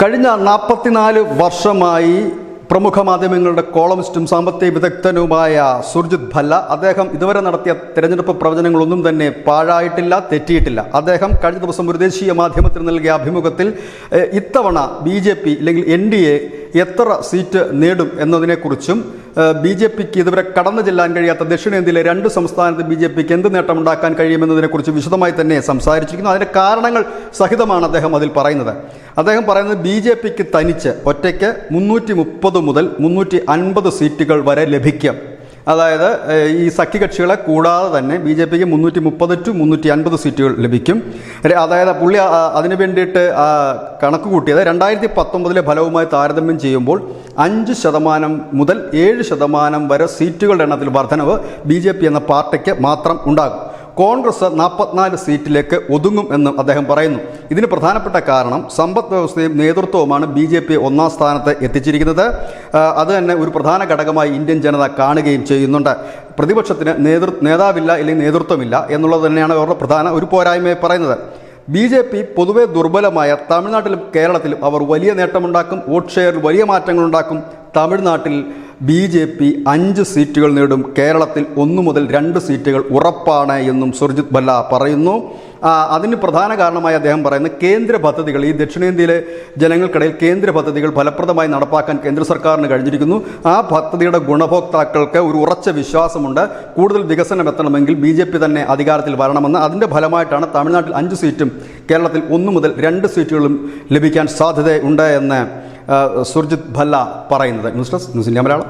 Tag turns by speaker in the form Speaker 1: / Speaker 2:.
Speaker 1: കഴിഞ്ഞ നാൽപ്പത്തിനാല് വർഷമായി പ്രമുഖ മാധ്യമങ്ങളുടെ കോളമിസ്റ്റും സാമ്പത്തിക വിദഗ്ധനുമായ സുർജിത് ഭല്ല അദ്ദേഹം ഇതുവരെ നടത്തിയ തെരഞ്ഞെടുപ്പ് പ്രവചനങ്ങളൊന്നും തന്നെ പാഴായിട്ടില്ല തെറ്റിയിട്ടില്ല. അദ്ദേഹം കഴിഞ്ഞ ദിവസം ഒരു ദേശീയ മാധ്യമത്തിന് നൽകിയ അഭിമുഖത്തിൽ ഇത്തവണ ബി ജെ പി അല്ലെങ്കിൽ എൻ ഡി എ എത്ര സീറ്റ് നേടും എന്നതിനെക്കുറിച്ചും ബി ജെ പിക്ക് ഇതുവരെ കടന്നു ചെല്ലാൻ കഴിയാത്ത ദക്ഷിണേന്ത്യയിലെ രണ്ട് സംസ്ഥാനത്ത് ബി ജെ പിക്ക് എന്ത് നേട്ടമുണ്ടാക്കാൻ കഴിയുമെന്നതിനെക്കുറിച്ച് വിശദമായി തന്നെ സംസാരിച്ചിരിക്കുന്നു. അതിന്റെ കാരണങ്ങൾ സഹിതമാണ് അദ്ദേഹം അതിൽ പറയുന്നത്. അദ്ദേഹം പറയുന്നത് ബി ജെ പിക്ക് തനിച്ച് ഒറ്റയ്ക്ക് മുന്നൂറ്റി മുപ്പത് മുതൽ മുന്നൂറ്റി അൻപത് സീറ്റുകൾ വരെ ലഭിക്കും. അതായത് ഈ സഖ്യകക്ഷികളെ കൂടാതെ തന്നെ ബി ജെ പിക്ക് മുന്നൂറ്റി മുപ്പത് ടു മുന്നൂറ്റി അൻപത് സീറ്റുകൾ ലഭിക്കും. അതായത് പുള്ളി അതിന് വേണ്ടിയിട്ട് കണക്ക് കൂട്ടിയത് രണ്ടായിരത്തി പത്തൊമ്പതിലെ ഫലവുമായി താരതമ്യം ചെയ്യുമ്പോൾ അഞ്ച് ശതമാനം മുതൽ ഏഴ് ശതമാനം വരെ സീറ്റുകളുടെ എണ്ണത്തിൽ വർധനവ് ബി എന്ന പാർട്ടിക്ക് മാത്രം ഉണ്ടാകും. കോൺഗ്രസ് നാൽപ്പത്തിനാല് സീറ്റിലേക്ക് ഒതുങ്ങും എന്നും അദ്ദേഹം പറയുന്നു. ഇതിന് പ്രധാനപ്പെട്ട കാരണം സമ്പദ് വ്യവസ്ഥയും നേതൃത്വവുമാണ് ബി ജെ പി ഒന്നാം സ്ഥാനത്ത് എത്തിച്ചിരിക്കുന്നത്. അത് തന്നെ ഒരു പ്രധാന ഘടകമായി ഇന്ത്യൻ ജനത കാണുകയും ചെയ്യുന്നുണ്ട്. പ്രതിപക്ഷത്തിന് നേതൃ നേതാവില്ല അല്ലെങ്കിൽ നേതൃത്വമില്ല എന്നുള്ളത് തന്നെയാണ് അവരുടെ പ്രധാന ഒരു പോരായ്മയെ പറയുന്നത്. ബി ജെ പി പൊതുവെ ദുർബലമായ തമിഴ്നാട്ടിലും കേരളത്തിലും അവർ വലിയ നേട്ടമുണ്ടാക്കും വോട്ട് ഷെയറിൽ വലിയ മാറ്റങ്ങളുണ്ടാക്കും. തമിഴ്നാട്ടിൽ ബി ജെ പി അഞ്ച് സീറ്റുകൾ നേടും കേരളത്തിൽ ഒന്നു മുതൽ രണ്ട് സീറ്റുകൾ ഉറപ്പാണ് എന്നും സുർജിത് ബല്ല പറയുന്നു. അതിന് പ്രധാന കാരണമായി അദ്ദേഹം പറയുന്നത് കേന്ദ്ര പദ്ധതികൾ ഈ ദക്ഷിണേന്ത്യയിലെ ജനങ്ങൾക്കിടയിൽ കേന്ദ്ര പദ്ധതികൾ ഫലപ്രദമായി നടപ്പാക്കാൻ കേന്ദ്ര സർക്കാരിന് കഴിഞ്ഞിരിക്കുന്നു. ആ പദ്ധതിയുടെ ഗുണഭോക്താക്കൾക്ക് ഒരു ഉറച്ച വിശ്വാസമുണ്ട്. കൂടുതൽ വികസനം എത്തണമെങ്കിൽ ബി തന്നെ അധികാരത്തിൽ വരണമെന്ന്. അതിന്റെ ഫലമായിട്ടാണ് തമിഴ്നാട്ടിൽ അഞ്ച് സീറ്റും കേരളത്തിൽ ഒന്നു മുതൽ രണ്ട് സീറ്റുകളും ലഭിക്കാൻ സാധ്യതയുണ്ട് എന്ന് സുർജിത് ഭല്ല പറയുന്നത്. News desk news India Malayalam.